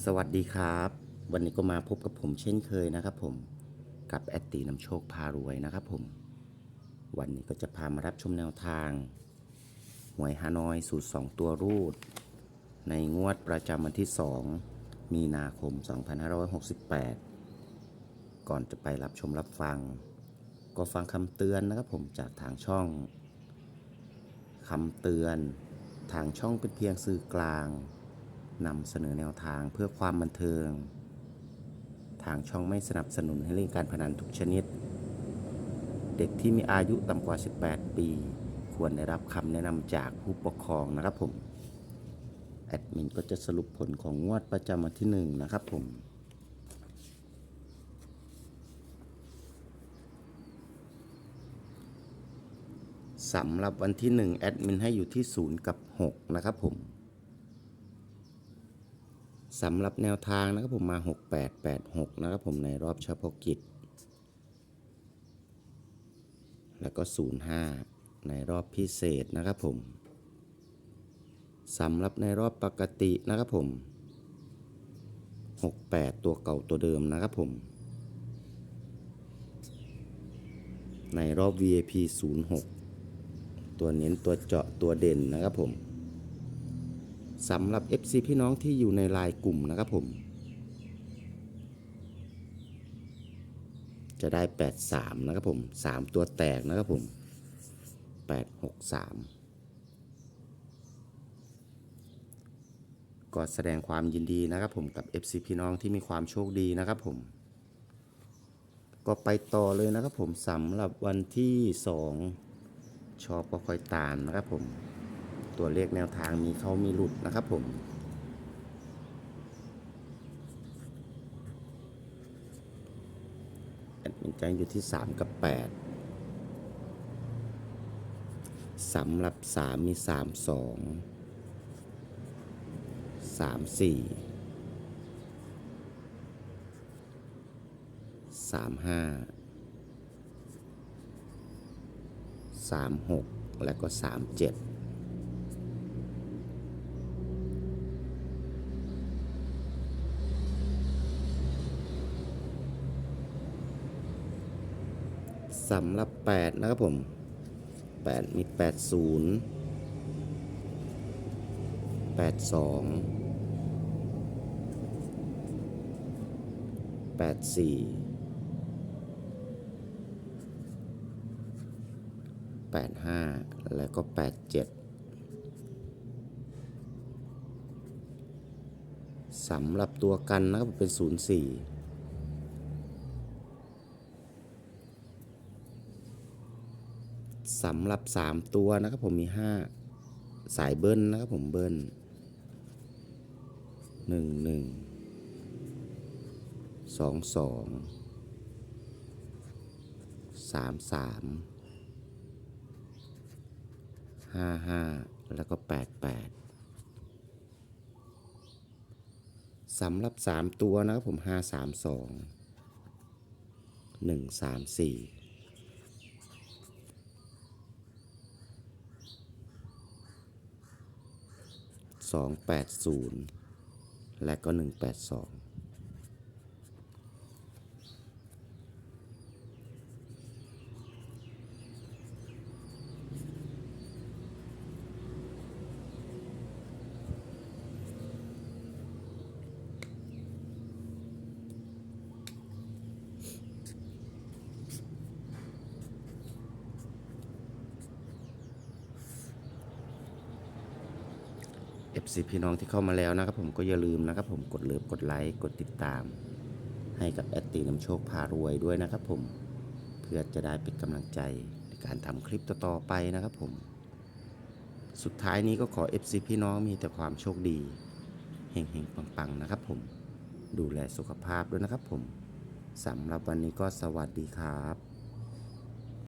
สวัสดีครับ วันนี้ก็มาพบกับผมเช่นเคยนะครับผมกับแอตตีนำโชคพารวยนะครับผม วันนี้ก็จะพามารับชมแนวทาง หวยฮานอยสูตร 2 ตัวรูด ในงวดประจำวันที่ 2 มีนาคม 2568 ก่อนจะไปรับชมรับฟัง ก็ฟังคำเตือนนะครับผมจากทางช่องคำเตือน ทางช่องเป็นเพียงสื่อกลาง นำเสนอแนวทางเพื่อความบันเทิง ทางช่องไม่สนับสนุนให้เล่นการพนันทุกชนิด เด็กที่มีอายุต่ำกว่า 18 ปี ควรได้รับคำแนะนำจากผู้ปกครองนะครับผม แอดมินก็จะสรุปผลของงวดประจำวันที่ 1 นะครับผมสำหรับวันที่ 1 แอดมินให้อยู่ที่ 0 กับ 6 นะครับผม สำหรับแนวทางนะครับผมมา 6886 นะครับผมในรอบเฉพาะกิจ แล้วก็ 05 ในรอบพิเศษนะครับผมสำหรับในรอบปกตินะครับผม 68 ตัวเก่าตัวเดิมนะครับผม ในรอบ VIP 06 ตัวเน้นตัวเจาะตัวเด่นนะครับผม สำหรับ FC พี่น้องที่อยู่ในไลน์กลุ่มนะครับผม จะได้ 83 นะครับผม 3 ตัวแตกนะครับผม 863 ก็แสดงความยินดีนะครับผมกับ FC พี่น้องที่มีความโชคดีนะครับผม ก็ไปต่อเลยนะครับผมสำหรับวันที่ 2ชอบก็ค่อยตามนะครับผม ตัวเลขแนวทางมีเข้ามีหลุดนะครับผมแอดมินแจ้งอยู่ที่ 3 กับ 8สำหรับ 3 มี 3 2 3 4 3 5 3 6 และก็ 37 สำหรับ 8 นะครับผม 8 มี 80 82 84 85 แล้วก็ 87สำหรับตัวกันนะครับเป็น 04 สำหรับ 3 ตัวนะครับผมมี 5 สายเบิ้ลนะครับผมเบิ้ลหนึ่งหนึ่งสองสองสามสามห้าห้าแล้วก็แปดแปดสำหรับ3ตัวนะครับผมห้าสามสองหนึ่งสามสี่ 280 และก็ 182 FC พี่น้องที่เข้ามาแล้วนะครับผมก็อย่าลืมนะครับผมกดเลิฟกดไลค์กดติดตาม ให้กับแอตตีน้ำโชคพารวยด้วยนะครับผมเพื่อจะได้เป็นกำลังใจในการทำคลิปต่อๆไปนะครับผม สุดท้ายนี้ก็ขอ FC พี่น้องมีแต่ความโชคดีเฮงๆปังๆนะครับผมดูแลสุขภาพด้วยนะครับผมสำหรับวันนี้ก็สวัสดีครับ